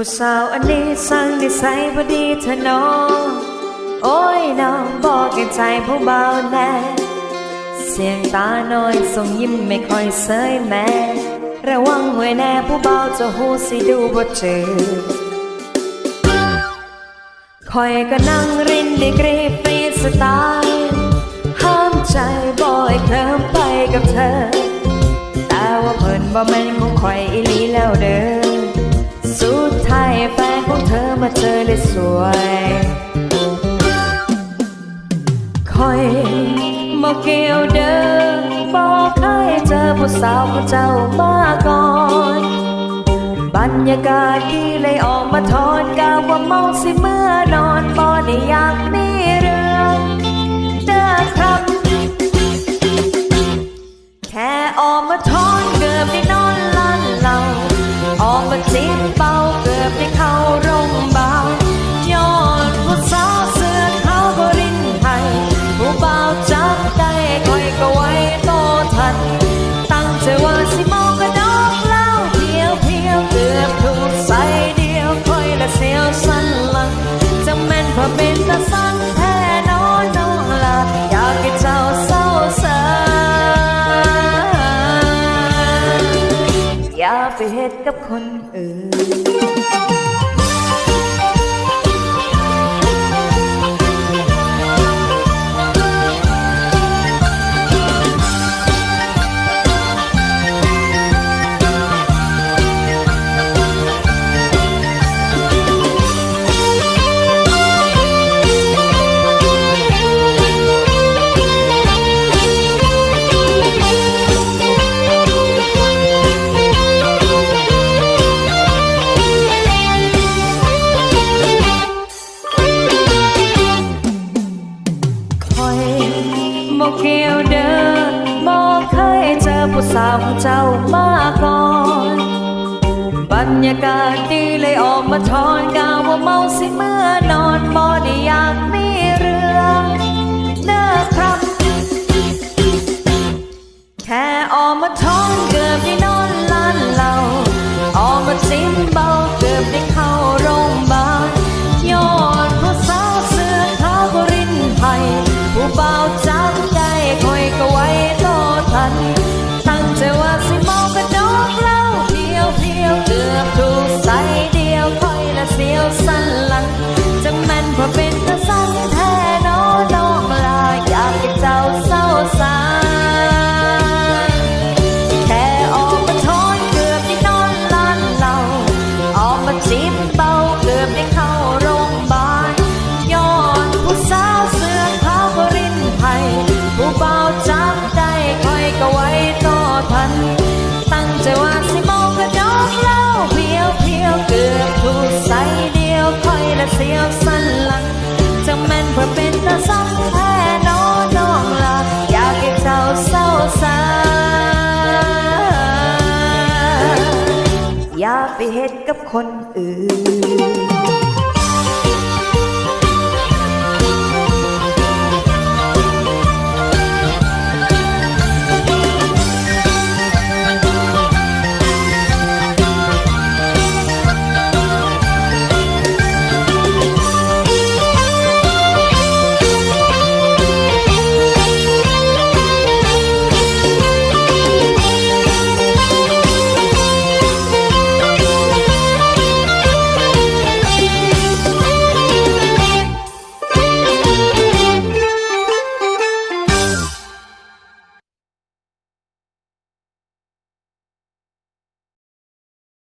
ผู้สาวอันนี้สั่งนิสัยพอดีเธอน้องโอ้ยน้องบอกแก่ใจผู้เบาแน่เสียงตาน้อยส่งยิ้มไม่ค่อยเสยแม่ระวังไว้แน่ผู้เบาจะหูสิดูบ่เจอคอยก็นั่งรินดีกรีฟรีสไตล์ห้ามใจบ่อยเคลิ้มไปกับเธอ แต่ว่าเพิ่นบ่แม่นของคอยอีลีแล้วเด้อ สวยคอยบอกเกี่ยวเด้อบอกเคยเจอผู้สาวผู้เจ้ามาก่อน บรรยากาศดีเลยออกมาทอนกาวว่าเมาสิเมื่อนอนบ่ได้อยากมีเรื่องเด้อครับ เป็นตาสังแท้น้อนน้องละอยากให้เจ้าเศร้าเสีอย่าไปเฮ็ดกับคนอื่น มาก่อน บรรยากาศดีเลยออกมาทอนกาวว่าเมาสิเมื่อนอนบอดีอยากมี ล เฮ็กับคนอื่น